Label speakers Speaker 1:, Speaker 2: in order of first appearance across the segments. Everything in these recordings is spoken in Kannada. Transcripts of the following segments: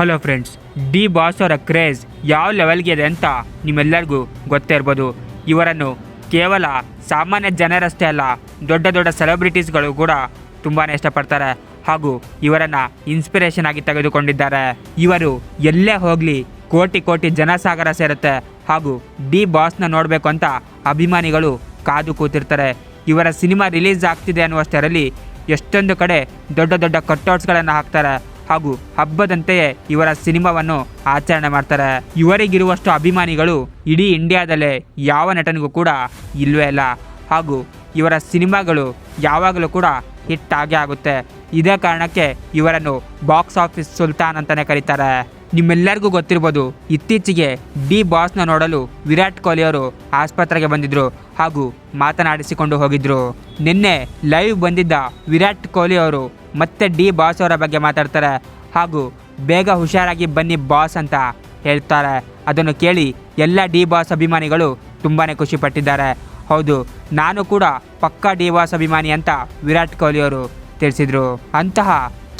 Speaker 1: ಹಲೋ ಫ್ರೆಂಡ್ಸ್ ಡಿ ಬಾಸ್ ಅವರ ಕ್ರೇಜ್ ಯಾವ ಲೆವೆಲ್ಗೆ ಇದೆ ಅಂತ ನಿಮ್ಮೆಲ್ಲರಿಗೂ ಗೊತ್ತೇ ಇರ್ಬೋದು. ಇವರನ್ನು ಕೇವಲ ಸಾಮಾನ್ಯ ಜನರಷ್ಟೇ ಅಲ್ಲ, ದೊಡ್ಡ ದೊಡ್ಡ ಸೆಲೆಬ್ರಿಟೀಸ್ಗಳು ಕೂಡ ತುಂಬಾ ಇಷ್ಟಪಡ್ತಾರೆ ಹಾಗೂ ಇವರನ್ನು ಇನ್ಸ್ಪಿರೇಷನ್ ಆಗಿ ತೆಗೆದುಕೊಂಡಿದ್ದಾರೆ. ಇವರು ಎಲ್ಲೇ ಹೋಗಲಿ ಕೋಟಿ ಕೋಟಿ ಜನಸಾಗರ ಸೇರುತ್ತೆ ಹಾಗೂ ಡಿ ಬಾಸ್ನ ನೋಡಬೇಕು ಅಂತ ಅಭಿಮಾನಿಗಳು ಕಾದು ಕೂತಿರ್ತಾರೆ. ಇವರ ಸಿನಿಮಾ ರಿಲೀಸ್ ಆಗ್ತಿದೆ ಅನ್ನುವಷ್ಟರಲ್ಲಿ ಎಷ್ಟೊಂದು ಕಡೆ ದೊಡ್ಡ ದೊಡ್ಡ ಕಟ್ಔಟ್ಸ್ಗಳನ್ನು ಹಾಕ್ತಾರೆ. ಹಾಗೂ ಹಬ್ಬದಂತೆಯೇ ಇವರ ಸಿನಿಮಾವನ್ನು ಆಚರಣೆ ಮಾಡ್ತಾರೆ. ಇವರಿಗಿರುವಷ್ಟು ಅಭಿಮಾನಿಗಳು ಇಡೀ ಇಂಡಿಯಾದಲ್ಲೇ ಯಾವ ನಟನಿಗೂ ಕೂಡ ಇಲ್ಲವೇ ಇಲ್ಲ. ಹಾಗೂ ಇವರ ಸಿನಿಮಾಗಳು ಯಾವಾಗಲೂ ಕೂಡ ಹಿಟ್ ಆಗೇ ಆಗುತ್ತೆ. ಇದೇ ಕಾರಣಕ್ಕೆ ಇವರನ್ನು ಬಾಕ್ಸ್ ಆಫೀಸ್ ಸುಲ್ತಾನ್ ಅಂತಲೇ ಕರೀತಾರೆ. ನಿಮ್ಮೆಲ್ಲರಿಗೂ ಗೊತ್ತಿರ್ಬೋದು, ಇತ್ತೀಚೆಗೆ ಡಿ ಬಾಸ್ನ ನೋಡಲು ವಿರಾಟ್ ಕೊಹ್ಲಿ ಅವರು ಆಸ್ಪತ್ರೆಗೆ ಬಂದಿದ್ದರು ಹಾಗೂ ಮಾತನಾಡಿಸಿಕೊಂಡು ಹೋಗಿದ್ರು. ನಿನ್ನೆ ಲೈವ್ ಬಂದಿದ್ದ ವಿರಾಟ್ ಕೊಹ್ಲಿ ಅವರು ಮತ್ತೆ ಡಿ ಬಾಸ್ ಅವರ ಬಗ್ಗೆ ಮಾತಾಡ್ತಾರೆ. ಹಾಗೂ ಬೇಗ ಹುಷಾರಾಗಿ ಬನ್ನಿ ಬಾಸ್ ಅಂತ ಹೇಳ್ತಾರೆ. ಅದನ್ನು ಕೇಳಿ ಎಲ್ಲ ಡಿ ಬಾಸ್ ಅಭಿಮಾನಿಗಳು ತುಂಬಾ ಖುಷಿಪಟ್ಟಿದ್ದಾರೆ ಹೌದು, ನಾನು ಕೂಡ ಪಕ್ಕಾ ಡಿ ಬಾಸ್ ಅಭಿಮಾನಿ ಅಂತ ವಿರಾಟ್ ಕೊಹ್ಲಿ ಅವರು ತಿಳಿಸಿದರು. ಅಂತಹ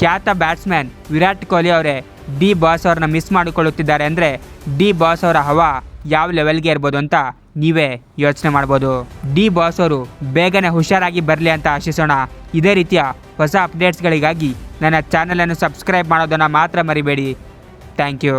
Speaker 1: ಖ್ಯಾತ ಬ್ಯಾಟ್ಸ್ಮನ್ ವಿರಾಟ್ ಕೊಹ್ಲಿ ಅವರೇ ಡಿ ಬಾಸ್ ಅವ್ರನ್ನ ಮಿಸ್ ಮಾಡಿಕೊಳ್ಳುತ್ತಿದ್ದಾರೆ ಅಂದರೆ ಡಿ ಬಾಸ್ ಅವರ ಹವಾ ಯಾವ ಲೆವೆಲ್ಗೆ ಇರ್ಬೋದು ಅಂತ ನೀವೇ ಯೋಚನೆ ಮಾಡ್ಬೋದು. ಡಿ ಬಾಸ್ ಅವರು ಬೇಗನೆ ಹುಷಾರಾಗಿ ಬರಲಿ ಅಂತ ಆಶಿಸೋಣ. ಇದೇ ರೀತಿಯ ಹೊಸ ಅಪ್ಡೇಟ್ಸ್ಗಳಿಗಾಗಿ ನನ್ನ ಚಾನಲನ್ನು ಸಬ್ಸ್ಕ್ರೈಬ್ ಮಾಡೋದನ್ನು ಮಾತ್ರ ಮರಿಬೇಡಿ. Thank you